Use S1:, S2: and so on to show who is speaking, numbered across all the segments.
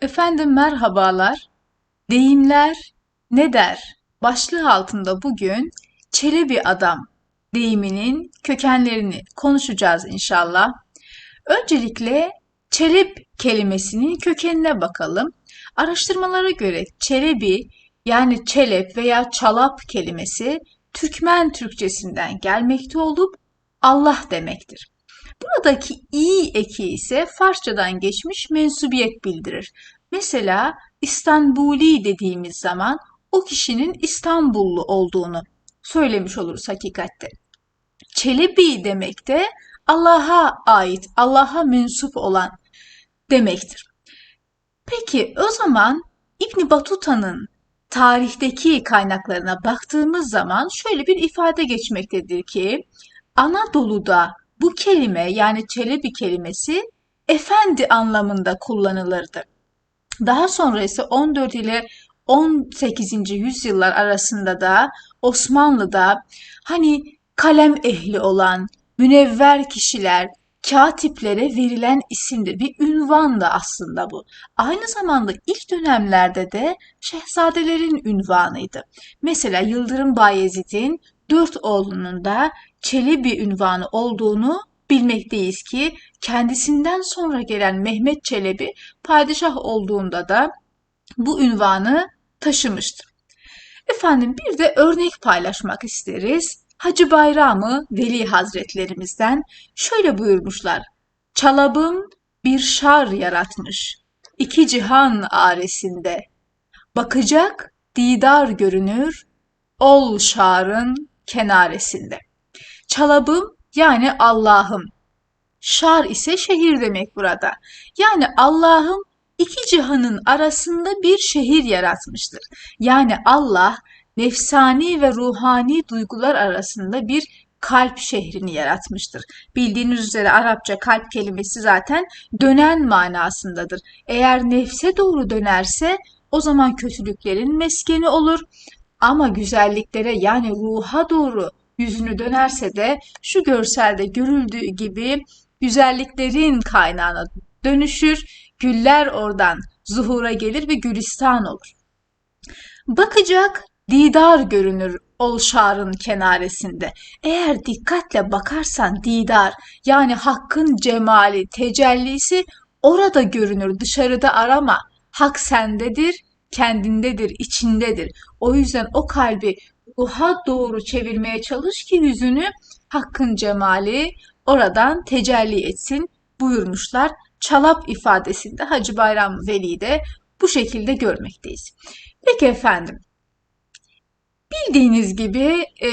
S1: Efendim merhabalar. Deyimler ne der? Başlığı altında bugün Çelebi adam deyiminin kökenlerini konuşacağız inşallah. Öncelikle çelep kelimesinin kökenine bakalım. Araştırmalara göre çelebi yani çelep veya çalap kelimesi Türkmen Türkçesinden gelmekte olup Allah demektir. Buradaki i eki ise Farsçadan geçmiş mensubiyet bildirir. Mesela İstanbuli dediğimiz zaman o kişinin İstanbullu olduğunu söylemiş oluruz hakikatte. Çelebi demek de Allah'a ait, Allah'a mensup olan demektir. Peki o zaman İbn Batuta'nın tarihteki kaynaklarına baktığımız zaman şöyle bir ifade geçmektedir ki Anadolu'da bu kelime yani Çelebi kelimesi efendi anlamında kullanılırdı. Daha sonra ise 14 ile 18. yüzyıllar arasında da Osmanlı'da hani kalem ehli olan münevver kişiler, katiplere verilen isimdir. Bir ünvan da aslında bu. Aynı zamanda ilk dönemlerde de şehzadelerin ünvanıydı. Mesela Yıldırım Bayezid'in dört oğlunun da Çelebi ünvanı olduğunu bilmekteyiz ki kendisinden sonra gelen Mehmet Çelebi padişah olduğunda da bu ünvanı taşımıştır. Efendim bir de örnek paylaşmak isteriz. Hacı Bayramı Veli Hazretlerimizden şöyle buyurmuşlar. Çalabım bir şar yaratmış. iki cihan aresinde. Bakacak didar görünür. Ol şarın kenaresinde. Çalabım yani Allah'ım. Şar ise şehir demek burada. Yani Allah'ım iki cihanın arasında bir şehir yaratmıştır. Yani Allah nefsani ve ruhani duygular arasında bir kalp şehrini yaratmıştır. Bildiğiniz üzere Arapça kalp kelimesi zaten dönen manasındadır. Eğer nefse doğru dönerse o zaman kötülüklerin meskeni olur. Ama güzelliklere yani ruha doğru yüzünü dönerse de şu görselde görüldüğü gibi güzelliklerin kaynağına dönüşür. Güller oradan zuhura gelir ve gülistan olur. Bakacak didar görünür ol şarın kenaresinde. Eğer dikkatle bakarsan didar yani hakkın cemali, tecellisi orada görünür dışarıda arama. Hak sendedir, kendindedir, içindedir. O yüzden o kalbi ruha doğru çevirmeye çalış ki yüzünü hakkın cemali oradan tecelli etsin buyurmuşlar. Çalap ifadesinde Hacı Bayram Veli'de bu şekilde görmekteyiz. Peki efendim, bildiğiniz gibi e,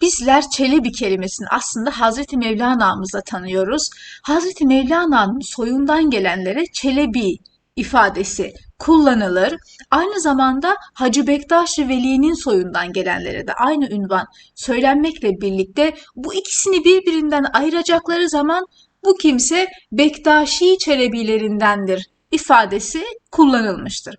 S1: bizler Çelebi kelimesini aslında Hazreti Mevlana'mızla tanıyoruz. Hazreti Mevlana'nın soyundan gelenlere Çelebi ifadesi kullanılır. Aynı zamanda Hacı Bektaşi Veli'nin soyundan gelenlere de aynı ünvan söylenmekle birlikte bu ikisini birbirinden ayıracakları zaman bu kimse Bektaşi Çelebilerindendir ifadesi kullanılmıştır.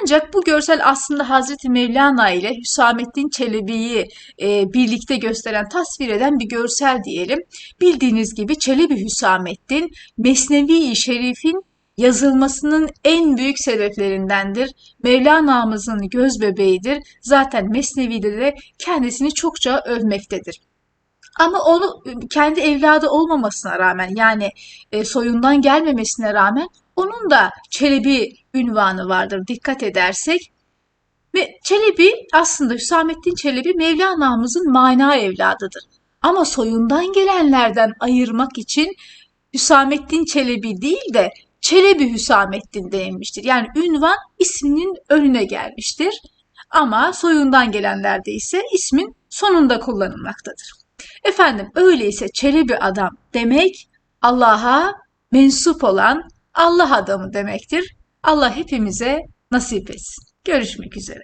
S1: Ancak bu görsel aslında Hazreti Mevlana ile Hüsamettin Çelebi'yi e, birlikte gösteren, tasvir eden bir görsel diyelim. Bildiğiniz gibi Çelebi Hüsamettin Mesnevi-i Şerif'in yazılmasının en büyük sebeplerindendir. Mevlana'mızın göz bebeğidir. Zaten Mesnevi'de de kendisini çokça övmektedir. Ama onu kendi evladı olmamasına rağmen yani e, soyundan gelmemesine rağmen onun da Çelebi ünvanı vardır dikkat edersek. Ve Çelebi aslında Hüsamettin Çelebi Mevlana'mızın mana evladıdır. Ama soyundan gelenlerden ayırmak için Hüsamettin Çelebi değil de Çelebi Hüsamettin denilmiştir. Yani ünvan isminin önüne gelmiştir. Ama soyundan gelenlerde ise ismin sonunda kullanılmaktadır. Efendim öyleyse Çelebi adam demek Allah'a mensup olan Allah adamı demektir. Allah hepimize nasip etsin. Görüşmek üzere.